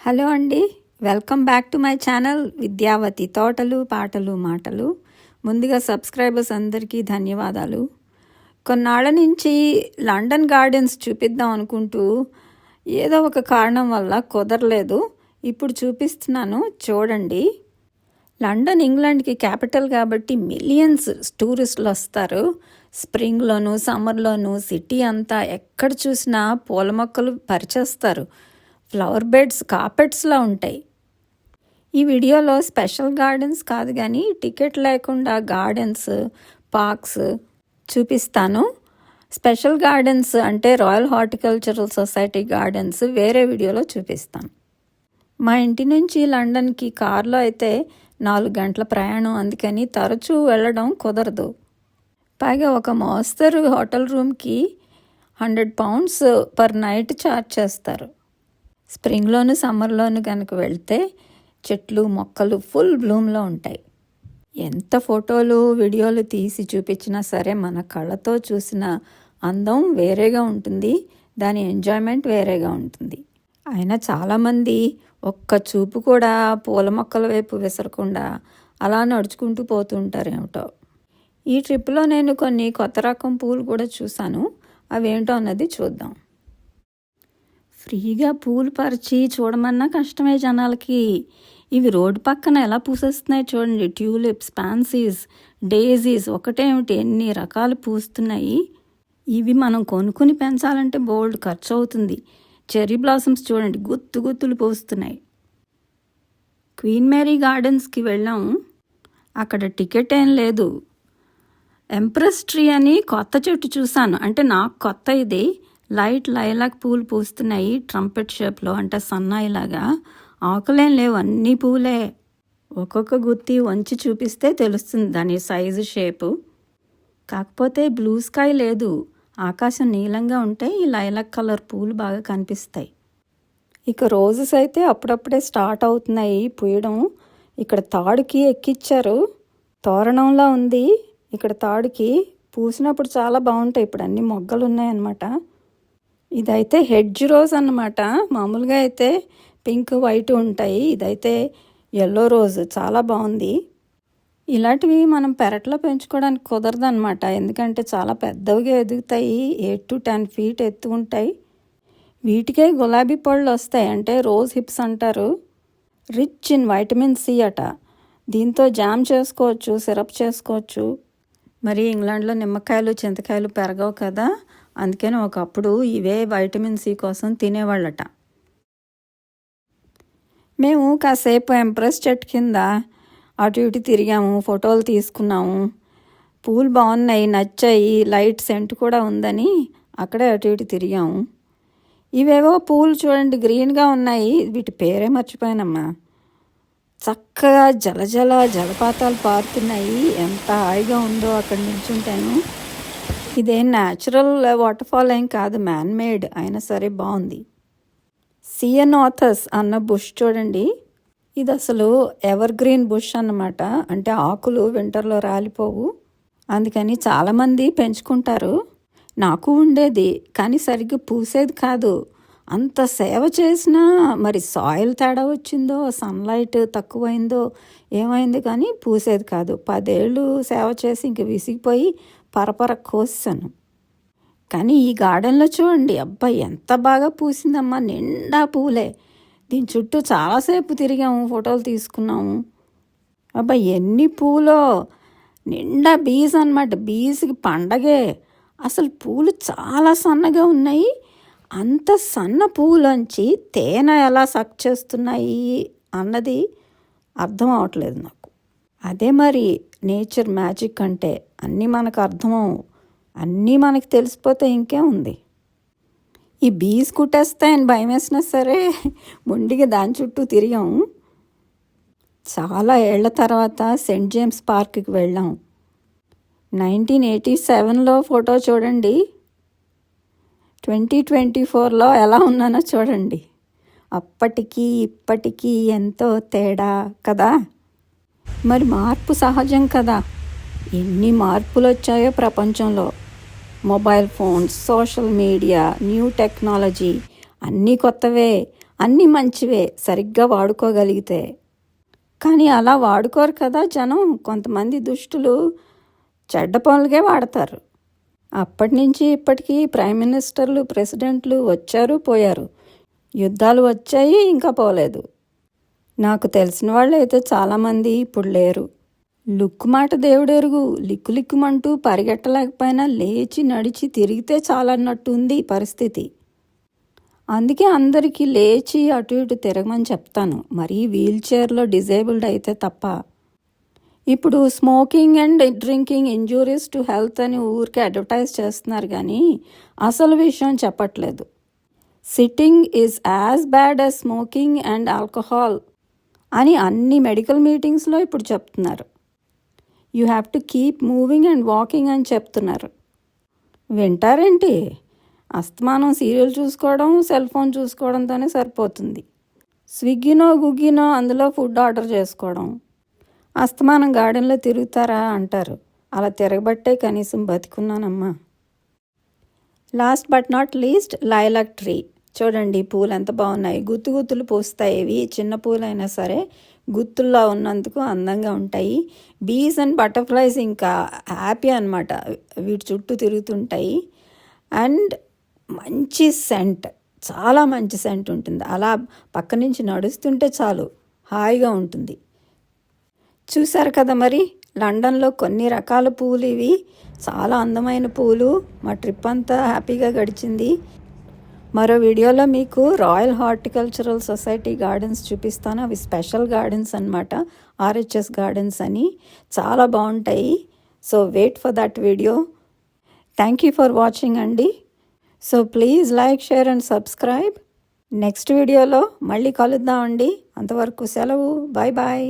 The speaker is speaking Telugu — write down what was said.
హలో అండి. Welcome back to my channel Vidyavathi తోటలు పాటలు మాటలు. ముందుగా సబ్స్క్రైబర్స్ అందరికీ ధన్యవాదాలు. కొన్నాళ్ళ నుంచి లండన్ గార్డెన్స్ చూపిద్దాం అనుకుంటూ ఏదో ఒక కారణం వల్ల కుదరలేదు. ఇప్పుడు చూపిస్తున్నాను చూడండి. లండన్ ఇంగ్లాండ్కి క్యాపిటల్ కాబట్టి మిలియన్స్ టూరిస్టులు వస్తారు. స్ప్రింగ్లోను సమ్మర్లోను సిటీ అంతా ఎక్కడ చూసినా పూల మొక్కలు పరిచేస్తారు. ఫ్లవర్ బెడ్స్ కార్పెట్స్లా ఉంటాయి. ఈ వీడియోలో స్పెషల్ గార్డెన్స్ కాదు కానీ టికెట్ లేకుండా గార్డెన్స్ పార్క్స్ చూపిస్తాను. స్పెషల్ గార్డెన్స్ అంటే రాయల్ హార్టికల్చరల్ సొసైటీ గార్డెన్స్ వేరే వీడియోలో చూపిస్తాను. మా ఇంటి నుంచి లండన్కి కార్లో అయితే నాలుగు గంటల ప్రయాణం అందుకని తరచూ వెళ్ళడం కుదరదు. పైగా ఒక మోస్తరు హోటల్ రూమ్కి hundred pounds per night charge చేస్తారు. స్ప్రింగ్లోను సమ్మర్లోను కనుక వెళ్తే చెట్లు మొక్కలు ఫుల్ బ్లూమ్లో ఉంటాయి. ఎంత ఫోటోలు వీడియోలు తీసి చూపించినా సరే మన కళ్ళతో చూసిన అందం వేరేగా ఉంటుంది. దాని ఎంజాయ్మెంట్ వేరేగా ఉంటుంది. అయినా చాలామంది ఒక్క చూపు కూడా పూల మొక్కల వైపు విసరకుండా అలా నడుచుకుంటూ పోతుంటారేమిటో ఈ ట్రిప్లో నేను కొన్ని కొత్త రకం పూలు కూడా చూశాను. అవేంటో అన్నది చూద్దాం. ఫ్రీగా పూలు పరిచి చూడమన్నా కష్టమే జనాలకి. ఇవి రోడ్డు పక్కన ఎలా పూసేస్తున్నాయి చూడండి. ట్యూలిప్స్ పాన్సీస్ డేజీస్ ఒకటేమిటి? ఎన్ని రకాలు పూస్తున్నాయి? ఇవి మనం కొనుక్కుని పెంచాలంటే బోల్డ్ ఖర్చు అవుతుంది చెర్రీ బ్లాసమ్స్ చూడండి. గుత్తు గుత్తులు పూస్తున్నాయి. క్వీన్ మేరీ గార్డెన్స్కి వెళ్ళాం. అక్కడ టికెట్ ఏం లేదు. ఎంప్రెస్ ట్రీ అని కొత్త చెట్టు చూశాను. అంటే నాకు కొత్త ఇది. లైట్ లైలాక్ పూలు పూస్తున్నాయి ట్రంపెట్ షేప్లో అంటే సన్నాయిలాగా ఆకులేం లేవు అన్ని పూలే. ఒక్కొక్క గుత్తి వంచి చూపిస్తే తెలుస్తుంది దాని సైజు షేపు. కాకపోతే బ్లూ స్కై లేదు. ఆకాశం నీలంగా ఉంటే ఈ లైలాక్ కలర్ పూలు బాగా కనిపిస్తాయి. ఇక రోజెస్ అయితే అప్పుడప్పుడే స్టార్ట్ అవుతున్నాయి పూయడం. ఇక్కడ తాడుకి ఎక్కిచ్చారు. తోరణంలా ఉంది. ఇక్కడ తాడుకి పూసినప్పుడు చాలా బాగుంటాయి. ఇప్పుడు అన్ని మొగ్గలు ఉన్నాయన్నమాట. ఇదైతే హెడ్జ్ రోజ్ అన్నమాట. మామూలుగా అయితే పింక్ వైట్ ఉంటాయి. ఇదైతే ఎల్లో రోజ్. చాలా బాగుంది. ఇలాంటివి మనం పెరట్లో పెంచుకోవడానికి కుదరదు అనమాట ఎందుకంటే చాలా పెద్దవిగా ఎదుగుతాయి. ఎయిట్ టు టెన్ ఫీట్ ఎత్తు ఉంటాయి. వీటికే గులాబీ పళ్ళు వస్తాయి. అంటే రోజ్ హిప్స్ అంటారు. రిచ్ ఇన్ వైటమిన్ సి అట. దీంతో జామ్ చేసుకోవచ్చు సిరప్ చేసుకోవచ్చు. మరి ఇంగ్లాండ్లో నిమ్మకాయలు చింతకాయలు పెరగవు కదా. అందుకని ఒకప్పుడు ఇవే వైటమిన్ సి కోసం తినేవాళ్ళట. మేము కాసేపు ఎంప్రెస్ చెట్టు కింద అటు ఇటు తిరిగాము ఫోటోలు తీసుకున్నాము. పూలు బాగున్నాయి నచ్చాయి లైట్ సెంట్ కూడా ఉందని అక్కడే అటు ఇటు తిరిగాము. ఇవేవో పూలు చూడండి గ్రీన్గా ఉన్నాయి. వీటి పేరే మర్చిపోయానమ్మా. చక్కగా జలజల జలపాతాలు పారుతున్నాయి. ఎంత హాయిగా ఉందో అక్కడ నిల్చుంటాను ఇదేం న్యాచురల్ వాటర్ఫాల్ ఏం కాదు మ్యాన్ మేడ్ అయినా సరే బాగుంది. సియనాథస్ అన్న బుష్ చూడండి. ఇది అసలు ఎవర్ గ్రీన్ బుష్ అన్నమాట. అంటే ఆకులు వింటర్లో రాలిపోవు. అందుకని చాలామంది పెంచుకుంటారు. నాకు ఉండేది కానీ సరిగ్గా పూసేది కాదు. అంత సేవ చేసినా మరి సాయిల్ తేడా వచ్చిందో సన్లైట్ తక్కువైందో ఏమైంది కానీ పూసేది కాదు. పదేళ్ళు సేవ చేసి ఇంక విసిగిపోయి పరపర కోసాను కానీ ఈ గార్డెన్లో చూడండి అబ్బాయి ఎంత బాగా పూసిందమ్మా నిండా పూలే. దీని చుట్టూ చాలాసేపు తిరిగాము ఫోటోలు తీసుకున్నాము. అబ్బాయి ఎన్ని పూలో? నిండా బీజ్ అనమాట బీజ్కి పండగే. అసలు పూలు చాలా సన్నగా ఉన్నాయి. అంత సన్న పూలోంచి తేనె ఎలా సక్ చేస్తున్నాయి అన్నది అర్థం అవట్లేదు నాకు. అదే మరి నేచర్ మ్యాజిక్ అంటే అన్నీ మనకు అర్థమవు. అన్నీ మనకి తెలిసిపోతే ఇంకే ఉంది. ఈ బీస్ కుట్టేస్తాయని భయం వేసినా సరే మొండిగా దాని చుట్టూ తిరిగాం. చాలా ఏళ్ళ తర్వాత సెయింట్ జేమ్స్ పార్క్కి వెళ్ళాం. నైన్టీన్ ఎయిటీ సెవెన్లో ఫోటో చూడండి. ట్వంటీ ట్వంటీ ఫోర్లో ఎలా ఉన్నానో చూడండి. అప్పటికీ ఇప్పటికీ ఎంతో తేడా కదా? మరి మార్పు సహజం కదా. ఎన్ని మార్పులు వచ్చాయో ప్రపంచంలో. Mobile phones social media new technology అన్నీ కొత్తవే అన్నీ మంచివే సరిగ్గా వాడుకోగలిగితే. కానీ అలా వాడుకోరు కదా జనం. కొంతమంది దుష్టులు చెడ్డ పనులకే వాడతారు. అప్పటి నుంచి ఇప్పటికీ ప్రైమ్ మినిస్టర్లు ప్రెసిడెంట్లు వచ్చారు పోయారు. యుద్ధాలు వచ్చాయి ఇంకా పోలేదు. నాకు తెలిసిన వాళ్ళు అయితే చాలామంది ఇప్పుడు లేరు. లుక్కు మాట దేవుడెరుగు. లిక్కు లిక్కుమంటూ పరిగెట్టలేకపోయినా లేచి నడిచి తిరిగితే చాలన్నట్టు ఉంది పరిస్థితి. అందుకే అందరికీ లేచి అటు ఇటు తిరగమని చెప్తాను. మరీ వీల్ చైర్లో డిజేబుల్డ్ అయితే తప్ప. ఇప్పుడు smoking and drinking injuries to health అని ఊరికే అడ్వర్టైజ్ చేస్తున్నారు కానీ అసలు విషయం చెప్పట్లేదు. Sitting is as bad as smoking and alcohol. అని అన్ని మెడికల్ మీటింగ్స్లో ఇప్పుడు చెప్తున్నారు. You have to keep moving and walking అని చెప్తున్నారు. వింటారేంటి? అస్తమానం సీరియల్ చూసుకోవడం సెల్ ఫోన్ చూసుకోవడంతోనే సరిపోతుంది. స్విగ్గీనో గుగ్గినో అందులో ఫుడ్ ఆర్డర్ చేసుకోవడం. అస్తమానం గార్డెన్లో తిరుగుతారా అంటారు. అలా తిరగబట్టే కనీసం బతికున్నానమ్మా. Last but not least lilac tree చూడండి పూలు ఎంత బాగున్నాయి. గుత్తు గుత్తులు పూస్తాయి ఇవి చిన్న పూలైనా సరే. గుత్తుల్లో ఉన్నందుకు అందంగా ఉంటాయి. బీస్ అండ్ బటర్ఫ్లైస్ ఇంకా హ్యాపీ అనమాట వీటి చుట్టూ తిరుగుతుంటాయి. అండ్ మంచి సెంట్ చాలా మంచి సెంట్ ఉంటుంది. అలా పక్క నుంచి నడుస్తుంటే చాలు హాయిగా ఉంటుంది. చూశారు కదా మరి లండన్లో కొన్ని రకాల పూలు ఇవి. చాలా అందమైన పూలు. మా ట్రిప్ అంతా హ్యాపీగా గడిచింది. మరో వీడియోలో మీకు రాయల్ హార్టికల్చరల్ సొసైటీ గార్డెన్స్ చూపిస్తాను. అవి స్పెషల్ గార్డెన్స్ అనమాట ఆర్హెచ్ఎస్ గార్డెన్స్ అని. చాలా బాగుంటాయి. So wait for that video thank you for watching అండి. So please like share and subscribe next వీడియోలో మళ్ళీ కలుద్దామండి అంతవరకు సెలవు. Bye bye